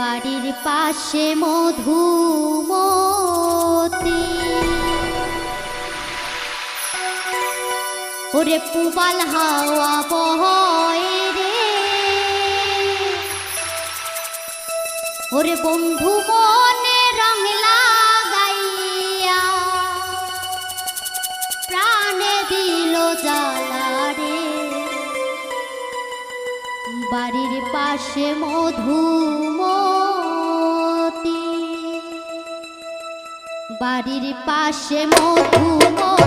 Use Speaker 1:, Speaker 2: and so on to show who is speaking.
Speaker 1: বাড়ির পাশে মধুমতি। ওরে পুবাল হাওয়া বহয় রে। ওরে বন্ধু মনে রং লাগাইয়া প্রাণে দিল জ্বালা রে। বাড়ির পাশে মধুমতি। বাড়ির পাশে মধুমতি